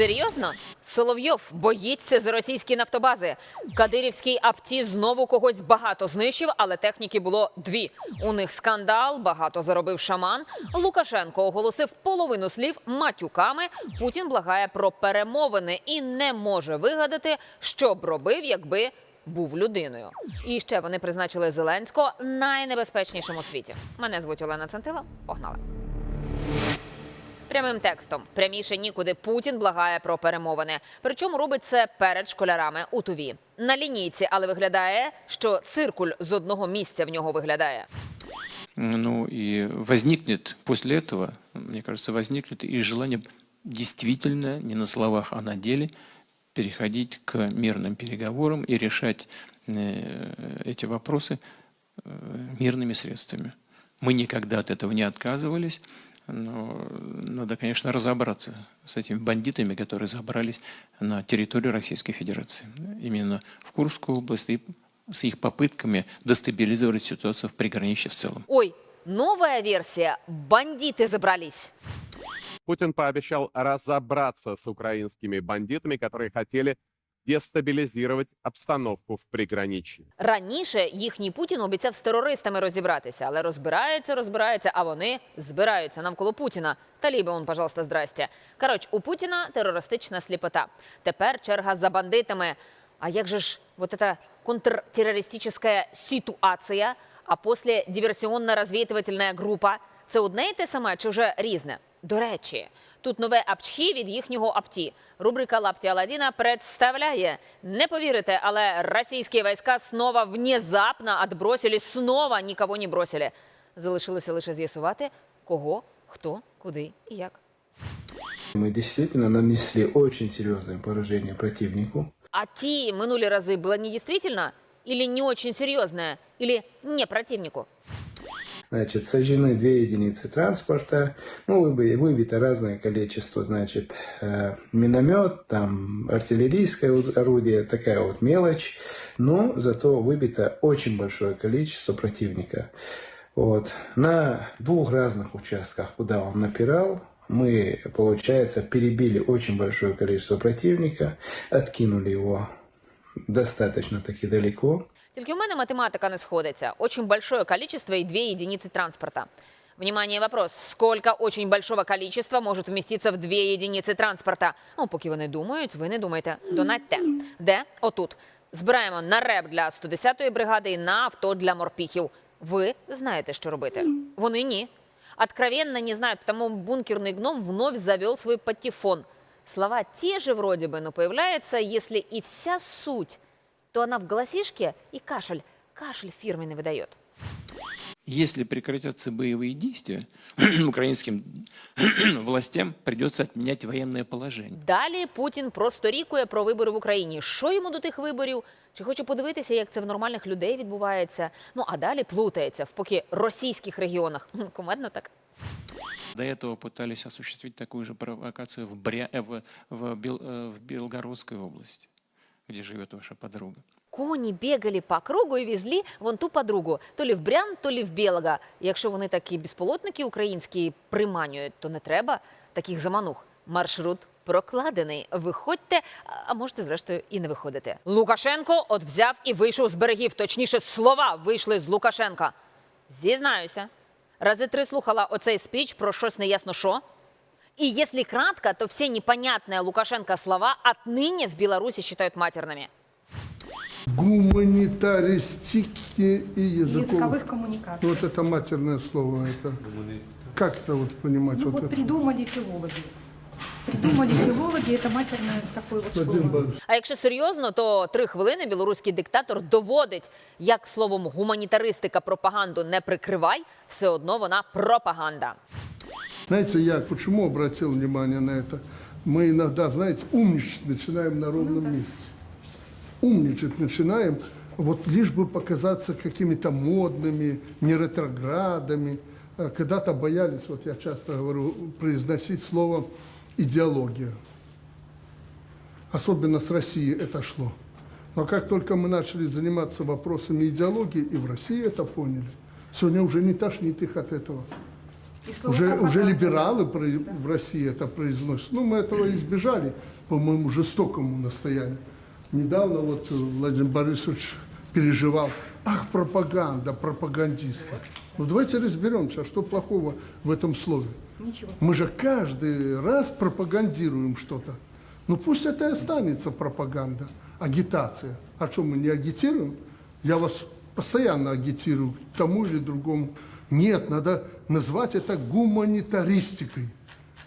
Серйозно? Соловйов боїться за російські нафтобази. Кадирівський апті знову когось багато знищив, але техніки було дві. У них скандал, багато заробив шаман. Лукашенко оголосив половину слів матюками. Путін благає про перемовини і не може вигадати, що б робив, якби був людиною. І ще вони призначили Зеленського найнебезпечнішим у світі. Мене звуть Олена Центила. Погнали. Прямим текстом пряміше нікуди Путін благає про перемовини. Причому робить це перед школярами у туві на лінійці, але виглядає, що циркуль з одного місця в нього виглядає. Ну и возникнет после этого, мне кажется, возникнет и желание действительно, не на словах, а на деле, переходить к мирным переговорам и решать э, эти вопросы э, мирными средствами. Мы никогда от этого не отказывались, Но надо, конечно, разобраться с этими бандитами, которые забрались на территорию Российской Федерации. Именно в Курскую область и с их попытками дестабилизировать ситуацию в приграничье в целом. Ой, новая версия. Бандиты забрались. Путин пообещал разобраться с украинскими бандитами, которые хотели дестабилизировать обстановку в приграничье. Раніше їхній Путін обіцяв з терористами розібратися, але розбирається, розбирається, а вони збираються навколо Путіна. Таліби, он, пожалуйста, здрасте. Коротше, у Путіна терористична сліпота. Тепер черга за бандитами. А як же ж вот эта контртеррористична ситуація, а після диверсіонно-розвідувальна група? Це одне і те саме чи вже різне? До речі, тут нове апчхі від їхнього апті. Рубрика Лапті Аладдіна представляє. Не повірите, але російські війська снова внезапно отбросили, снова нікого не бросили. Залишилося лише з'ясувати, кого, хто, куди і як. Мы действительно нанесли очень серьезное поражение противнику. А ті минулі рази було не дійсно? Или не очень серйозне? Или не противнику? Значит, сожжены две единицы транспорта, ну, выбито разное количество, значит, э, миномет, там, артиллерийское орудие, такая вот мелочь, но зато выбито очень большое количество противника. Вот. На двух разных участках, куда он напирал, мы, получается, перебили очень большое количество противника, откинули его достаточно таки далеко. Тільки у мене математика не сходиться. Очень большое количество и две единицы транспорта. Внимание, вопрос. Сколько очень большого количества может вміститися в дві единиці транспорта? Ну, поки вони думають, ви не думайте. Донатьте. Де? Отут. Збираємо на реп для 110-ї бригади і на авто для морпіхів. Ви знаєте, що робити. Вони ні. Откровенно не знают, потому бункерный гном вновь завел свой патефон. Слова те же вроде бы, но появляется, если и вся суть, то она в голосишке и кашель. Кашель фирменный выдает. Если прекратятся боевые действия, украинским властям придется отменять военное положение. Далі Путін просто рікує про вибори в Україні. Що йому до тих виборів? Чи хоче подивитися, як це в нормальних людей відбувається? Ну а далі плутається в поки російських регіонах. Хм, Кумедно так. До этого пытались осуществить такую же провокацию в, Бря... э, в, в, Бел- э, в Белгородской области, где живет ваша подруга. Коні бігали по кругу і везли вон ту подругу. То лі в Брян, то лі в Білога. Якщо вони такі безполотники українські приманюють, то не треба таких заманух. Маршрут прокладений. Виходьте, а можете, зрештою, і не виходити. Лукашенко от взяв і вийшов з берегів. Точніше, слова вийшли з Лукашенка. Зізнаюся, рази три слухала оцей спіч про щось неясно що. И если кратко, то все непонятные Лукашенко слова отныне в Беларуси считают матерными. Гуманитаристики и языковых. языковых коммуникаций. Ну, вот это матерное слово. Это как это вот понимать? Ну, вот вот это? придумали филологи. Придумали филологи, это матерное такое вот Вадим слово. Борисович, А якщо серйозно, то три хвилини білоруський диктатор доводить, як словом гуманітаристика пропаганду не прикривай, все одно вона пропаганда. Знаете, я почему обратил внимание на это? Мы иногда, знаете, умничать начинаем на ровном месте. Умничать начинаем, вот лишь бы показаться какими-то модными, не ретроградами. А Когда-то боялись, вот я часто говорю, произносить слово идеология. Особенно с России это шло. Но как только мы начали заниматься вопросами идеологии, и в России это поняли, сегодня уже не тошнит их от этого. И слово Уже, уже пропаганда. либералы про- в России это произносят. Ну, мы этого избежали, по моему жестокому настоянию. Недавно вот э, Владимир Борисович переживал, ах, пропаганда, пропагандисты. Ну, давайте разберемся, а что плохого в этом слове. Ничего. Мы же каждый раз пропагандируем что-то. Ну пусть это и останется пропаганда, агитация. А что, мы не агитируем? Я вас постоянно агитирую к тому или другому. Нет, надо назвать это гуманитаристикой.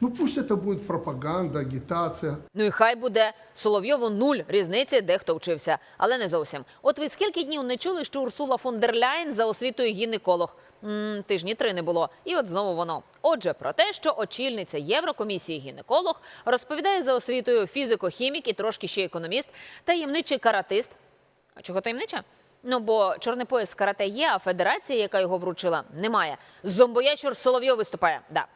Ну пусть это будет пропаганда, агитация. Ну і хай буде Соловйову нуль різниці, де хто вчився, але не зовсім. От ви скільки днів не чули, що Урсула фон дер Ляйн за освітою гінеколог? м тижні три не було. І от знову воно. Отже, про те, що очільниця Єврокомісії гінеколог розповідає за освітою фізико-хімік і трошки ще економіст, таємничий каратист. А чого таємнича? Ну бо чорний пояс з карате є, а федерація, яка його вручила, немає. Зомбоящур Соловйов виступає. Да.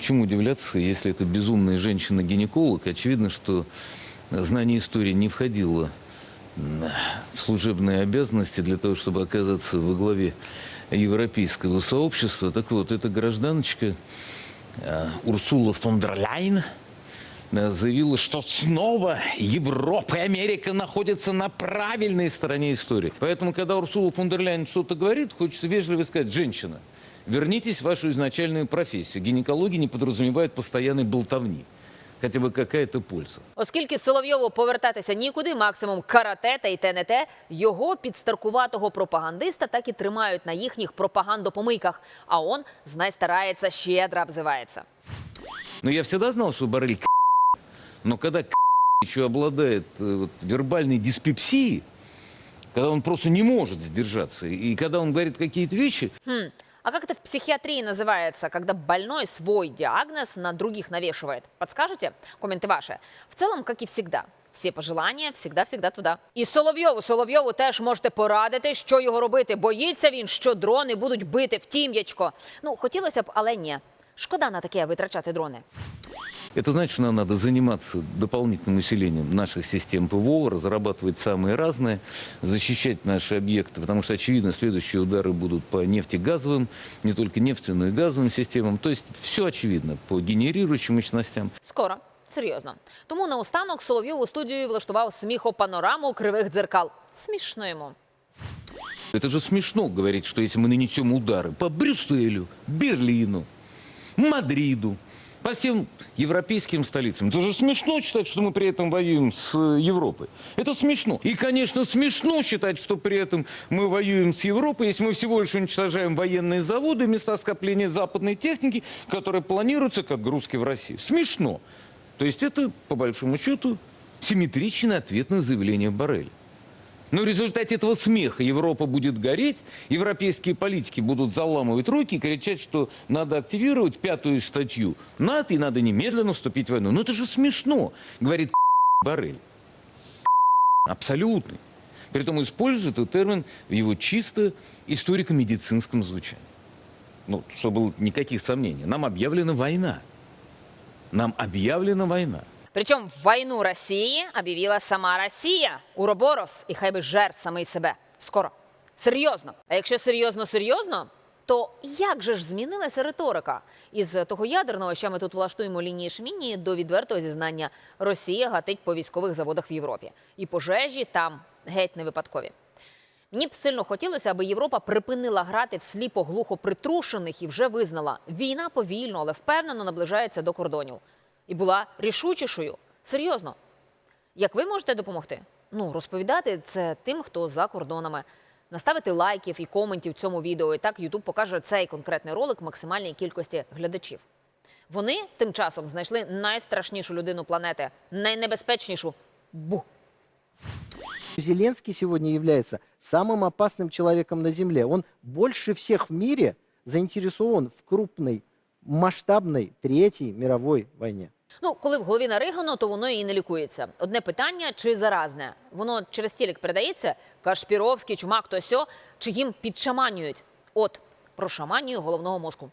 Чему удивляться, если это безумная женщина-гинеколог? Очевидно, что знание истории не входило м, в служебные обязанности для того, чтобы оказаться во главе европейского сообщества. Так вот, эта гражданочка э, Урсула фон дер Ляйн э, заявила, что снова Европа и Америка находятся на правильной стороне истории. Поэтому, когда Урсула фон дер Ляйн что-то говорит, хочется вежливо сказать, женщина, вернитесь в вашу изначальную профессию. Гинекология не подразумевает постоянной болтовни. Хотя бы какая-то польза. Оскільки Соловйову повертатися нікуди, максимум карате та й те, його підстаркуватого пропагандиста так і тримають на їхніх пропагандопомийках. А он, знай старається, щедро обзивається. Но я всегда знал, что Боррель к***, но когда к*** еще обладает э, вот, вербальной диспепсией, когда он просто не может сдержаться, и когда он говорит какие-то вещи, Хм. А как это в психиатрии называется, когда больной свой диагноз на других навешивает? Подскажете? Комменты ваши. В целом, как и всегда. Всі пожелання всегда-всегда туди. І Соловйову, Соловйову теж можете порадити, що його робити. Боїться він, що дрони будуть бити в тім'ячко. Ну, хотілося б, але ні. Шкода на таке витрачати дрони. это значит, что нам надо заниматься дополнительным усилением наших систем ПВО, разрабатывать самые разные, защищать наши объекты, потому что, очевидно, следующие удары будут по нефтегазовым, не только нефтяным, но и газовым системам. То есть все очевидно по генерирующим мощностям. Скоро. Серйозно. Тому наостанок Соловйов у студію влаштував сміхопанораму кривих дзеркал. Смішно йому. Это же смешно говорить, что если мы нанесем удары по Брюсселю, Берлину, Мадриду, по всем европейским столицам. Это же смешно считать, что мы при этом воюем с э, Европой. Это смешно. И, конечно, смешно считать, что при этом мы воюем с Европой, если мы всего лишь уничтожаем военные заводы, места скопления западной техники, которые планируются как грузки в Россию. Смешно. То есть это, по большому счету, симметричный ответ на заявление Барреля. Но в результате этого смеха Европа будет гореть, европейские политики будут заламывать руки и кричать, что надо активировать пятую статью НАТО и надо немедленно вступить в войну. Ну это же смешно, говорит Барель. Абсолютный. Притом использует этот термин в его чисто историко-медицинском звучании. Ну, чтобы было никаких сомнений. Нам объявлена война. Нам объявлена война. Причому війну Росії об'явила сама Росія. Уроборос, і хай би жер самий себе. Скоро. Серйозно. А якщо серйозно, серйозно, то як же ж змінилася риторика? Із того ядерного, що ми тут влаштуємо лінії шміні, до відвертого зізнання Росія гатить по військових заводах в Європі. І пожежі там геть не випадкові. Мені б сильно хотілося, аби Європа припинила грати в сліпо глухо притрушених і вже визнала, війна повільно, але впевнено наближається до кордонів. І була рішучішою. Серйозно. Як ви можете допомогти? Ну, розповідати це тим, хто за кордонами. Наставити лайків і коментів цьому відео, і так YouTube покаже цей конкретний ролик максимальній кількості глядачів. Вони тим часом знайшли найстрашнішу людину планети, найнебезпечнішу бу. Зеленский сегодня является самым опасным человеком на Земле. Он больше всех в мире заинтересован в крупной, масштабной Третьей мировой войне. Ну, коли в голові наригано, то воно і не лікується. Одне питання, чи заразне? Воно через телек передається? Кашпіровський, чумак, то сьо, чи їм підшаманюють? От, про шаманію головного мозку.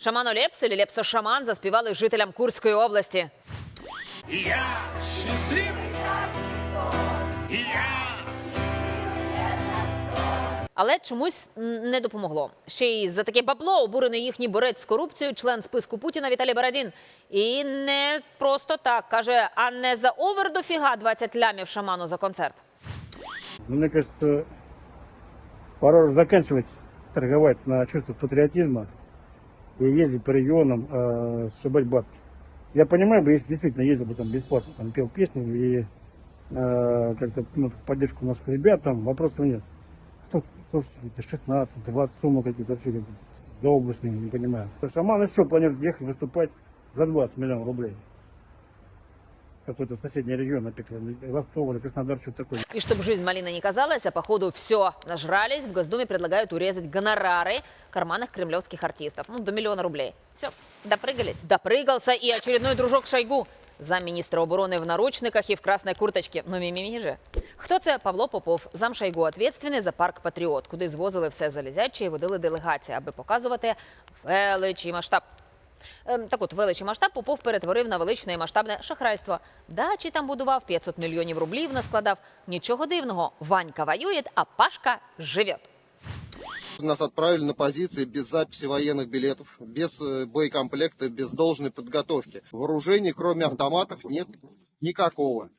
Шамано Лепс или Лепсо-шаман заспівали жителям Курської області. Я счастлив, Але чомусь м, не допомогло. Ще й за таке бабло обурений їхній борець з корупцією, член списку Путіна Віталій Бородін. І не просто так каже, а не за овер до фіга 20 лямів шаману за концерт. Ну, Мне кажется, пора уже заканчивать торговать на чувство патриотизма и ездить по регионам, э, сшибать бабки. Я понимаю бы, если действительно ездил бы там бесплатно, там пел песни и э, как-то ну, в поддержку наших ребят, там вопросов нет. Что, что ж какие-то 16, 20 суммы какие-то вообще какие-то заоблачные, не понимаю. Шаман еще планирует ехать выступать за 20 миллионов рублей. Какой-то соседний регион, например, Ростов или Краснодар, что-то такое. И чтобы жизнь малина не казалась, а походу все нажрались, в Госдуме предлагают урезать гонорары карманных кремлевских артистов. Ну, до миллиона рублей. Все, допрыгались. Допрыгался и очередной дружок Шойгу. Замміністра оборони в наручниках і в красній курточці. Ну, же. Хто це? Павло Попов, зам Шойгу, відповідальний за парк Патріот, куди звозили все залізяче і водили делегації, аби показувати велич і масштаб. Ем, Так от, велич і масштаб Попов перетворив на величне і масштабне шахрайство. Дачі там будував, 500 мільйонів рублів наскладав. Нічого дивного. Ванька воює, а Пашка живе Нас отправили на позиции без записи военных билетов, без э, боекомплекта, без должной подготовки. Вооружений, кроме автоматов, нет никакого.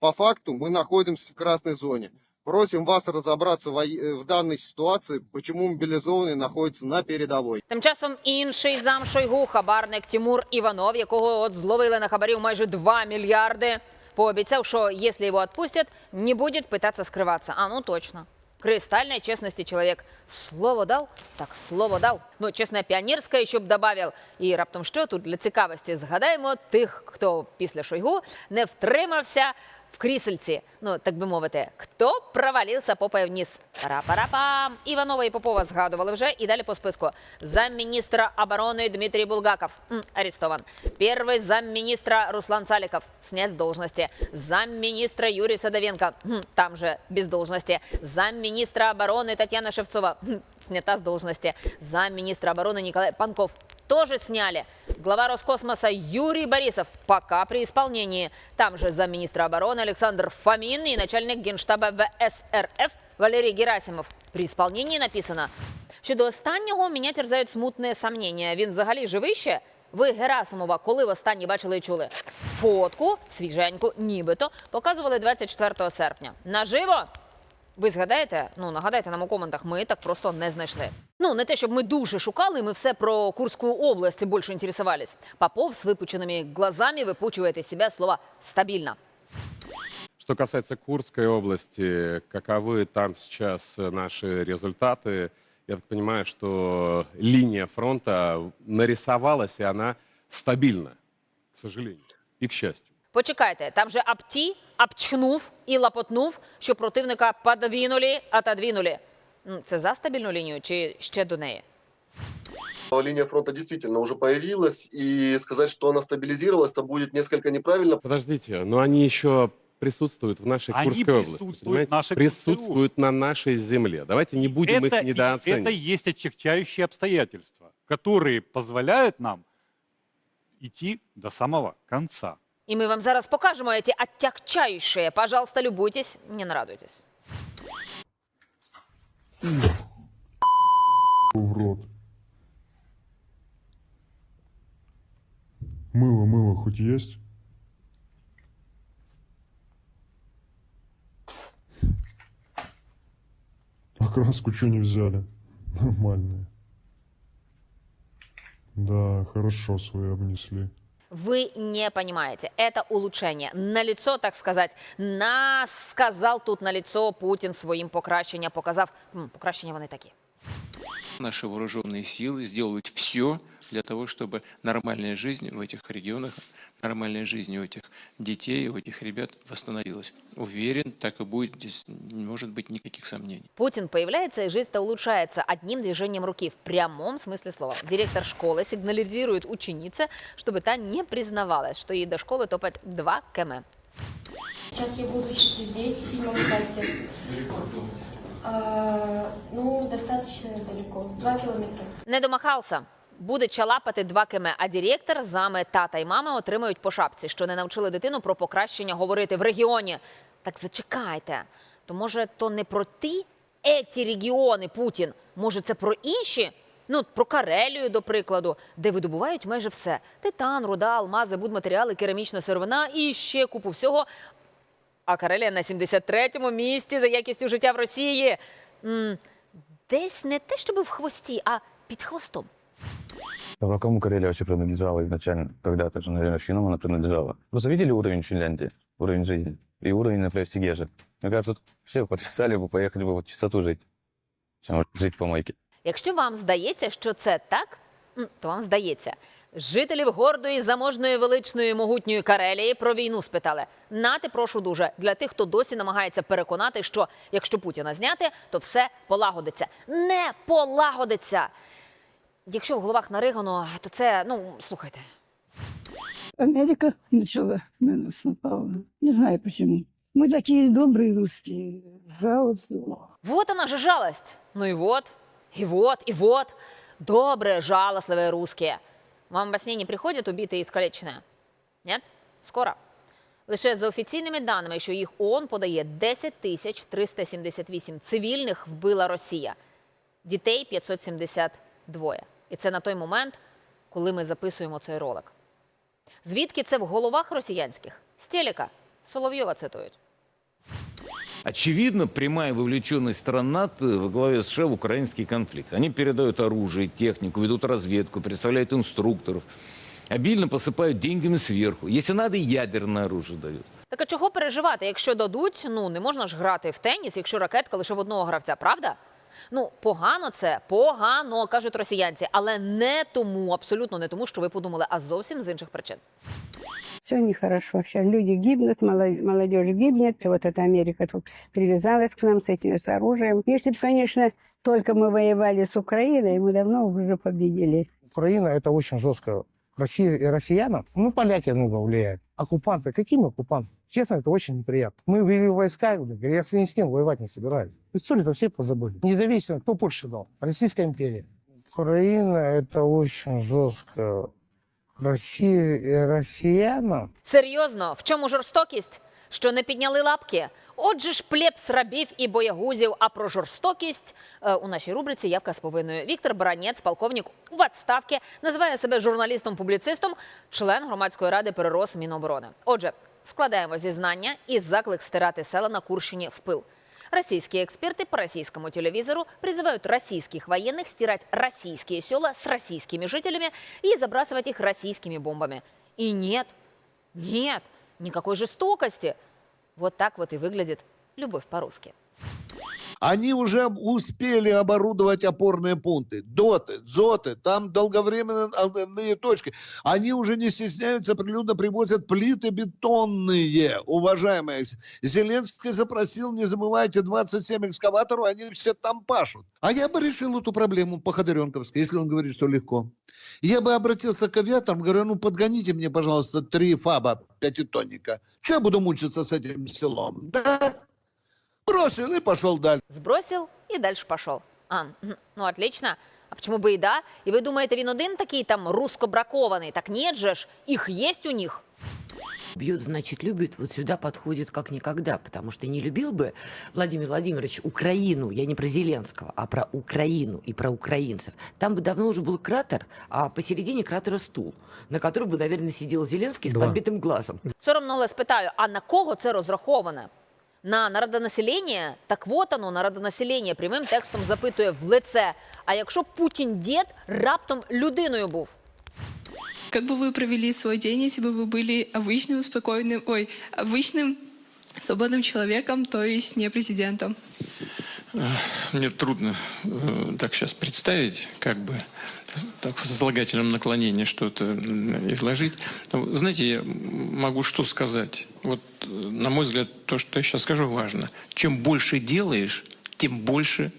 По факту мы находимся в красной зоне. Просим вас разобраться во- э, в данной ситуации, почему мобилизованные находятся на передовой. Тим часом інший зам Шойгу, хабарник Тимур Іванов, якого от зловили на хабарів майже 2 мільярди, пообіцяв, що якщо його відпустять, не буде питатися скриватися. А ну точно. Кристальной честности человек. Слово дав, так слово дав. Ну, чесне піонерське, щоб добавив. І раптом що тут для цікавості згадаємо тих, хто після Шойгу не втримався в крісельці. Ну, так би мовити, хто провалився попою вниз. Пара-пара-пам. Іванова і Попова згадували вже. І далі по списку. Замміністра оборони Дмитрий Булгаков м, арестован. Первый замминистра Руслан Саликов снят с должности. Замминистра Юрий Садовенко м, там же без должности. Замминистра обороны Татьяна Шевцова м, снята с должности. Замминистра обороны Николай Панков тоже сняли. Глава Роскосмоса Юрий Борисов пока при исполнении. Там же замминистра обороны Александр Фомин и начальник генштаба ВСРФ Валерий Герасимов. При исполнении написано. Щодо останнього мене терзають смутне сомнення. Він взагалі живий ще? Ви Герасимова коли востаннє бачили і чули? Фотку, свіженьку, нібито, показували 24 серпня. Наживо? Ви згадаєте? Ну нагадайте нам у коментах, ми так просто не знайшли. Ну не те, щоб ми дуже шукали, ми все про Курську область більше інтересувались. Попов з випученими глазами випучує из себя слово стабільно. Что касается Курской области, каковы там сейчас э, наши результаты? Я так понимаю, что линия фронта нарисовалась, и она стабильна, к сожалению, и к счастью. Почекайте, там же апті, апчхнув і лапотнув, що противника подвинули, отодвинули. Ну, Це за стабільну лінію чи ще до неї? Линия фронта действительно уже появилась, и сказать, что она стабилизировалась, это будет несколько неправильно. Подождите, но они еще присутствуют в нашей Они Курской области. присутствуют в понимаете? нашей Курской присутствуют на нашей земле. Давайте не будем их это, и- недооценивать. это и есть отягчающие обстоятельства, которые позволяют нам идти до самого конца. І ми вам зараз покажемо ці оттягчаючі. Пожалуйста, любуйтесь, не нарадуйтесь. в рот. Мыло, мыло хоть есть? А краску что не взяли? Нормальная. Да, хорошо свои обнесли. Вы не понимаете, это улучшение. На лицо, так сказать, нас сказав тут на лицо Путін своїм покращення, показав, покращення вони такі. Наши вооруженные силы сделают все для того, чтобы нормальная жизнь в этих регионах, нормальная жизнь у этих детей, у этих ребят восстановилась. Уверен, так и будет. Здесь не может быть никаких сомнений. Путин появляется, и жизнь-то улучшается одним движением руки в прямом смысле слова. Директор школы сигнализирует ученице, чтобы та не признавалась, что ей до школы топать 2 км. Сейчас я буду учиться здесь, в седьмом классе. А, ну, достаточно далеко. Два километра. Не домахався. Буде чалапати 2 км, а директор, зами, тата і мами отримають по шапці, що не навчили дитину про покращення говорити в регіоні. Так зачекайте. То може, то не про ті еті регіони Путін? Може, це про інші? Ну, про Карелію, до прикладу, де видобувають майже все: титан, руда, алмази, будматеріали, керамічна сировина і ще купу всього. А Карелія на 73-му місці за якістю життя в Росії. М, десь не те, щоб в хвості, а під хвостом. А кому Карелия вообще принадлежала изначально? Когда-то же, наверное, финнам она принадлежала. Вы видели уровень Финляндии? Уровень жизни? И уровень, например, Сигежа? Мне кажется, тут все подписали бы, поехали бы в чистоту жить, чем жить по майке. Якщо вам здається, що це так, м, то вам здається. Жителів гордої, заможної, величної, могутньої Карелії про війну спитали. Нати, прошу дуже, для тих, хто досі намагається переконати, що якщо Путіна зняти, то все полагодиться. Не полагодиться. Якщо в головах наригано, то це, ну, слухайте. Америка начала на нас напала. Не знаю почему. Мы такие добрые русские. Жалуются. Вот она же жалость. Ну и вот, и вот, и вот. Добрые, жалостливые русские. Вам во сне не приходят убитые и искалеченные? Нет? Скоро. Лише за офіційними даними, що їх ООН подає 10 тисяч 378 цивільних вбила Росія. Дітей 572. І це на той момент, коли ми записуємо цей ролик. Звідки це в головах росіянських? З. Соловйова цитують. Очевидно, прямая вовлеченность стран НАТО во главе США в украинский конфликт. Они передают оружие, технику, ведут разведку, представляют инструкторов, обильно посыпают деньгами сверху. Если надо, ядерное оружие дают. Так а чого переживати? Якщо дадуть, ну не можна ж грати в теніс, якщо ракетка лише в одного гравця, правда? Ну, погано це, погано, кажуть росіянці, але не тому, абсолютно не тому, що ви подумали, а зовсім з інших причин. Все нехорошо. Сейчас люди гибнут, моло- молодежь гибнет. Вот эта Америка тут привязалась к нам с этим с оружием. Если бы, конечно, только мы воевали с Украиной, мы давно уже победили. Украина это очень жестко. Россия и россиянам, ну, поляки много влияют. Оккупанты, какими оккупанты? Честно, это очень неприятно. Мы ввели войска, я с ни с кем воевать не собираюсь. Историю-то все позабыли. Независимо, кто больше дал? Российская империя. Украина это очень жестко. Россия и россиянам Серйозно, в чому жорстокість? Що не підняли лапки? Отже ж, плебс рабів і боягузів. А про жорстокість е, у нашій рубриці явка з повинною. Віктор Баранець, полковник у відставці, називає себе журналістом-публіцистом, член громадської ради перерос Міноборони. Отже, складаємо зізнання і заклик стирати села на Курщині в пил. Российские эксперты по российскому телевизору призывают российских военных стирать российские села с российскими жителями и забрасывать их российскими бомбами. И нет, нет, никакой жестокости. Вот так вот и выглядит любовь по-русски. Они уже успели оборудовать опорные пункты. Доты, дзоты, там долговременные точки. Они уже не стесняются, прилюдно привозят плиты бетонные, уважаемые. Зеленский запросил, не забывайте, 27 экскаваторов, они все там пашут. А я бы решил эту проблему по-ходоренковски, если он говорит, что легко. Я бы обратился к авиаторам, говорю, ну подгоните мне, пожалуйста, три фаба пятитонника. Че я буду мучиться с этим селом? Да? Бросил и пошел дальше. Сбросил и дальше пошел. А, мгм, ну отлично. А почему бы и да? И вы думаете, він один такий там русско-бракованный? Так нет же ж, их есть у них. Бьет, значит, любит, вот сюда подходит как никогда, потому что не любил бы Владимир Владимирович Украину, я не про Зеленского, а про Украину и про украинцев. Там бы давно уже был кратер, а посередине кратера стул, на котором бы, наверное, сидел Зеленский с Да. подбитым глазом. Соромно, але спитаю, а на кого це розраховане? На народонаселення? Так вот оно, народонаселення прямим текстом запитує в лице. А якщо Путін дід раптом людиною був? Как бы вы провели свой день, если бы вы были обычным, спокойным, ой, обычным, свободным человеком, то есть не президентом? Мне трудно э, так сейчас представить, как бы так в сослагательном наклонении что-то изложить. Но, Знаете, я могу что сказать? Вот, э, на мой взгляд, то, что я сейчас скажу, важно. Чем больше делаешь, тем больше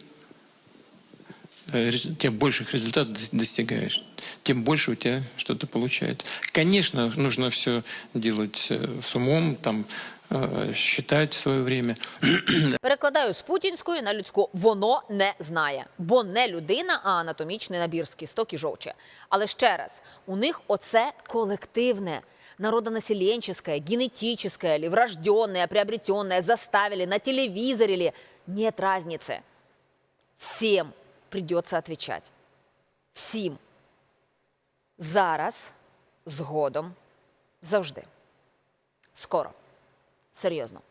э, тем больших результатов дос- достигаешь, тем больше у тебя что-то получается. Конечно, нужно все делать э, с умом, там, Е, считать своє время. Перекладаю з путінської на людську. Воно не знає, бо не людина, а анатомічний набір з кісток і жовче. Але ще раз, у них оце колективне. Народонаселенческое, генетическое ли, врожденное, приобретенное, заставили, на телевизоре ли. Нет разницы. Всем придется отвечать. Всім. Зараз, згодом, завжди. Скоро серйозно.